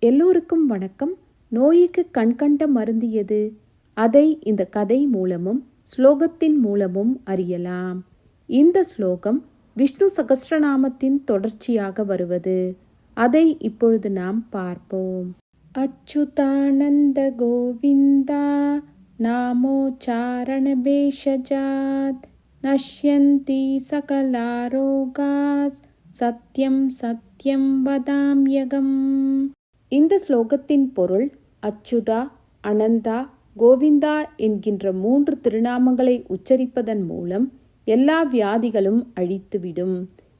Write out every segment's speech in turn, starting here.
எல்லோருக்கும் வணக்கம். நோய்க்கு கண்கண்ட மருந்து எது? அதை இந்த கதை மூலமும் ஸ்லோகத்தின் மூலமும் அறியலாம். இந்த ஸ்லோகம் விஷ்ணு சகஸ்ரநாமத்தின் தொடர்ச்சியாக வருவது. அதை இப்பொழுது நாம் பார்ப்போம். அச்சுதானந்த கோவிந்தா நாமோச்சாரண பேஷஜாத் நஷ்யந்தி சகலாரோகாஸ் சத்யம் சத்யம் வதாம்யகம். இந்த ஸ்லோகத்தின் பொருள் அச்சுதா அனந்தா கோவிந்தா என்கின்ற மூன்று திருநாமங்களை உச்சரிப்பதன் மூலம் எல்லா வியாதிகளும் அழித்துவிடும்.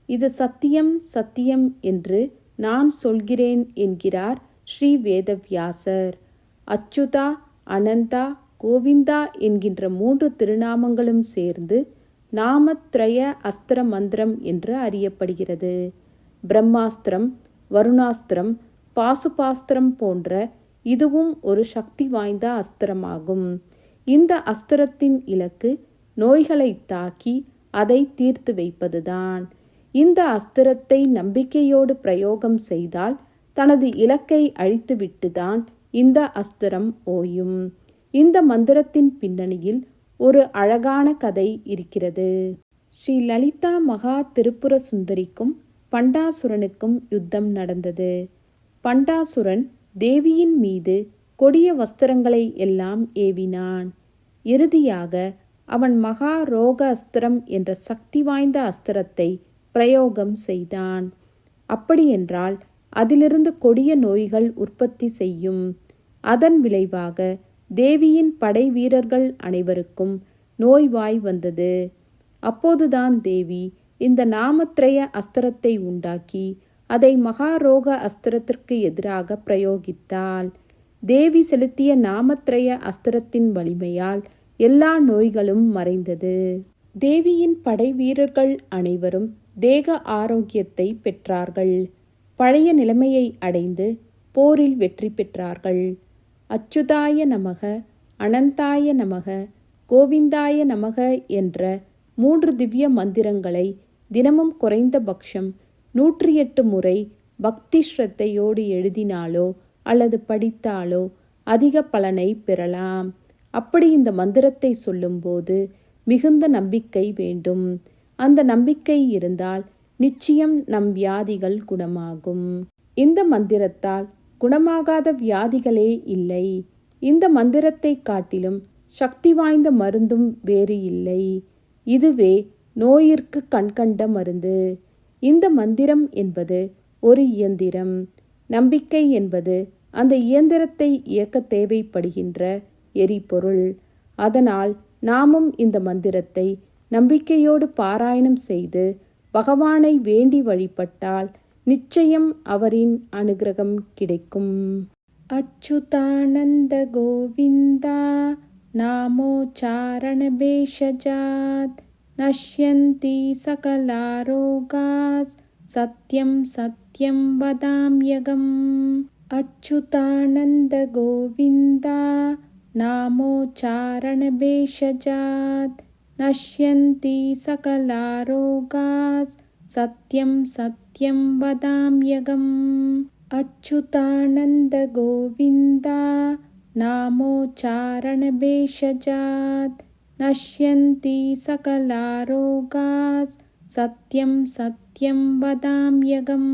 இது சத்தியம் சத்தியம் என்று நான் சொல்கிறேன் என்கிறார் ஸ்ரீ வேதவியாசர். அச்சுதா அனந்தா கோவிந்தா என்கின்ற மூன்று திருநாமங்களும் சேர்ந்து நாமத்ரய அஸ்திர மந்திரம் என்று அறியப்படுகிறது. பிரம்மாஸ்திரம் வருணாஸ்திரம் பாசுபாஸ்திரம் போன்ற இதுவும் ஒரு சக்தி வாய்ந்த அஸ்திரமாகும். இந்த அஸ்திரத்தின் இலக்கு நோய்களை தாக்கி அதை தீர்த்து வைப்பதுதான். இந்த அஸ்திரத்தை நம்பிக்கையோடு பிரயோகம் செய்தால் தனது இலக்கை அழித்துவிட்டுதான் இந்த அஸ்திரம் ஓயும். இந்த மந்திரத்தின் பின்னணியில் ஒரு அழகான கதை இருக்கிறது. ஸ்ரீ லலிதா மகா திருப்புர சுந்தரிக்கும் பண்டாசுரனுக்கும் யுத்தம் நடந்தது. பண்டாசுரன் தேவியின் மீது கொடிய வஸ்திரங்களை எல்லாம் ஏவினான். இறுதியாக அவன் மகா ரோக அஸ்திரம் என்ற சக்தி வாய்ந்த அஸ்திரத்தை பிரயோகம் செய்தான். அப்படியென்றால் அதிலிருந்து கொடிய நோய்கள் உற்பத்தி செய்யும். அதன் விளைவாக தேவியின் படை வீரர்கள் அனைவருக்கும் நோய்வாய் வந்தது. அப்போதுதான் தேவி இந்த நாமத்ரய அஸ்திரத்தை உண்டாக்கி அதை மகாரோக அஸ்திரத்திற்கு எதிராக பிரயோகித்தாள். தேவி செலுத்திய நாமத்ரய அஸ்திரத்தின் வலிமையால் எல்லா நோய்களும் மறைந்தது. தேவியின் படை வீரர்கள் அனைவரும் தேக ஆரோக்கியத்தை பெற்றார்கள். பழைய நிலைமையை அடைந்து போரில் வெற்றி பெற்றார்கள். அச்சுதாய நமக அனந்தாய நமக கோவிந்தாய நமக என்ற மூன்று திவ்ய மந்திரங்களை தினமும் குறைந்த பட்சம் நூற்றி எட்டு முறை பக்தி ஸ்ரத்தையோடு எழுதினாலோ அல்லது படித்தாலோ அதிக பலனை பெறலாம். அப்படி இந்த மந்திரத்தை சொல்லும்போது மிகுந்த நம்பிக்கை வேண்டும். அந்த நம்பிக்கை இருந்தால் நிச்சயம் நம் வியாதிகள் குணமாகும். இந்த மந்திரத்தால் குணமாகாத வியாதிகளே இல்லை. இந்த மந்திரத்தை காட்டிலும் சக்தி வாய்ந்த மருந்தும் வேறு இல்லை. இதுவே நோயிற்கு கண்கண்ட மருந்து. இந்த மந்திரம் என்பது ஒரு இயந்திரம் நம்பிக்கை என்பது அந்த இயந்திரத்தை இயக்க தேவைப்படுகின்ற எரிபொருள் அதனால் நாமும் இந்த மந்திரத்தை நம்பிக்கையோடு பாராயணம் செய்து பகவானை வேண்டி வழிபட்டால் நிச்சயம் அவரின் அனுகிரகம் கிடைக்கும் அச்சுதானந்த கோவிந்தா नामोच्चारणभेषजात् नश्यन्ति सकलारोगास् सत्यं सत्यं वदाम्यगम् अच्युतानन्दगोविन्दा नामोच्चारणभेषजात् नश्यन्ति सकलारोगास् सत्यं सत्यं वदाम्यगम् अच्युतानन्दगोविन्दा नामोच्चारणभेषजात् नश्यन्ति सकलारोगास् सत्यं सत्यं वदाम्यगम्